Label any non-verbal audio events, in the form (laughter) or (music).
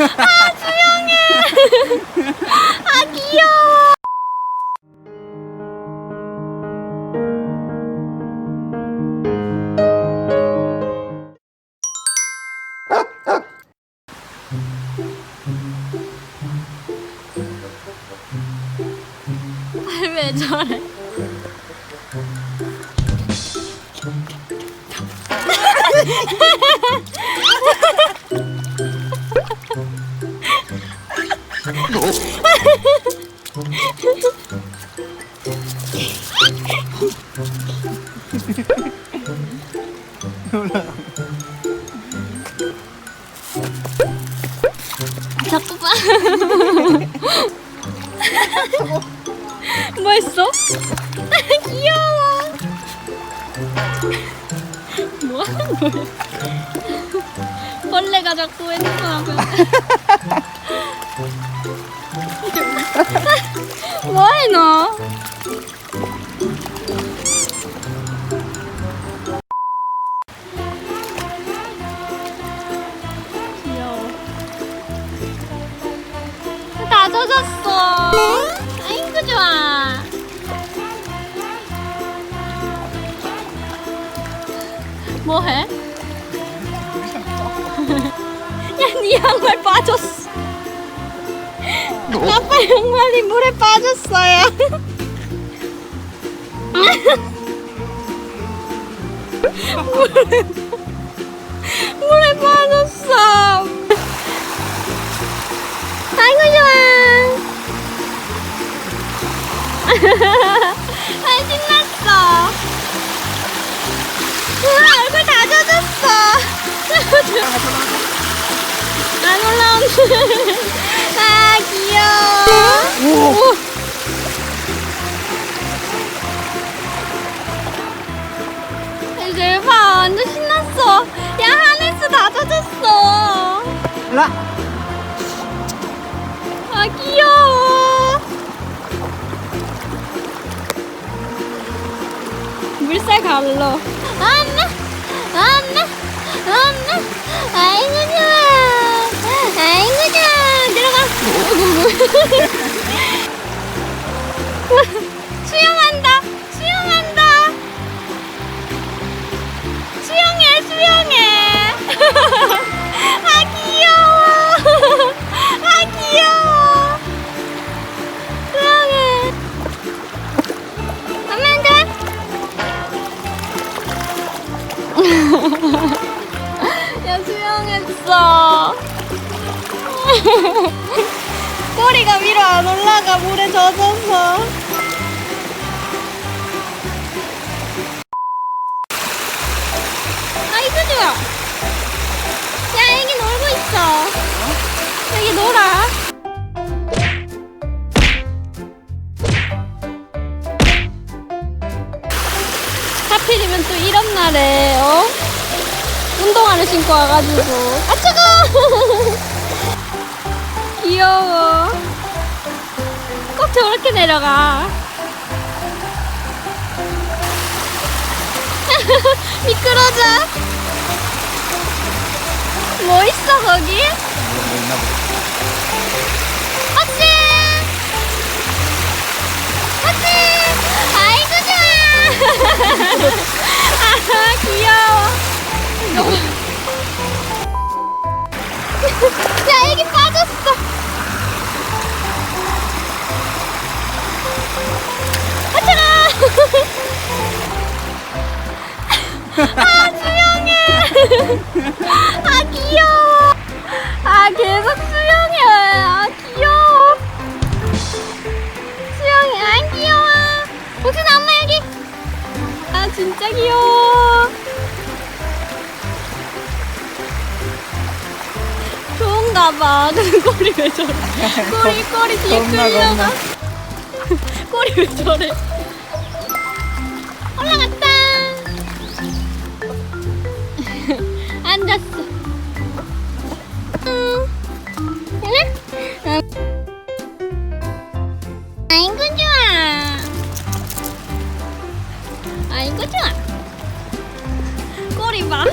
아 수영해. 아 귀여워. 아, 왜 저래? 자꾸 봐. (laughs) 뭐 했어? (laughs) 귀여워. 뭐 하는 (laughs) 거야? 벌레가 자꾸 핸드폰하고. 뭐해 너? 다 젖었어. 아이고 좋아. 뭐해? (laughs) 야, 네 양말 빠졌어. 아빠 양말이 물에 빠졌어요. (laughs) 물에, 안 올라오네. 아 귀여워. 오. 이제 봐 완전 신났어. 야 하네스 다 젖었어. 라. 아 귀여워. 물살 갈러. 안나, 안나, 안나. 아이 수영했어. (laughs) 꼬리가 위로 안 올라가 물에 젖어서. 아이고 좋아. 야 애기 놀고 있어. 애기 놀아. 하필이면 또 이런 날에 어? 신고 와가지고. 아 차가 (laughs) 귀여워. 꼭 저렇게 내려가. (laughs) 미끄러져. 뭐 있어 거기? 아 차가 아 수영해! 아 귀여워! 아 계속 수영해! 아 귀여워! 수영해! 안 귀여워! 혹시 엄마 여기 아 진짜 귀여워! 좋은가 봐. 근데 (laughs) 꼬리 왜 저래? 꼬리 꼬리 뒤에 겁나, 끌려가 (laughs) 꼬리 왜 저래? 올라갔다. (laughs) 앉았어. 아이고 좋아. 아이고 좋아. 꼬리 봐.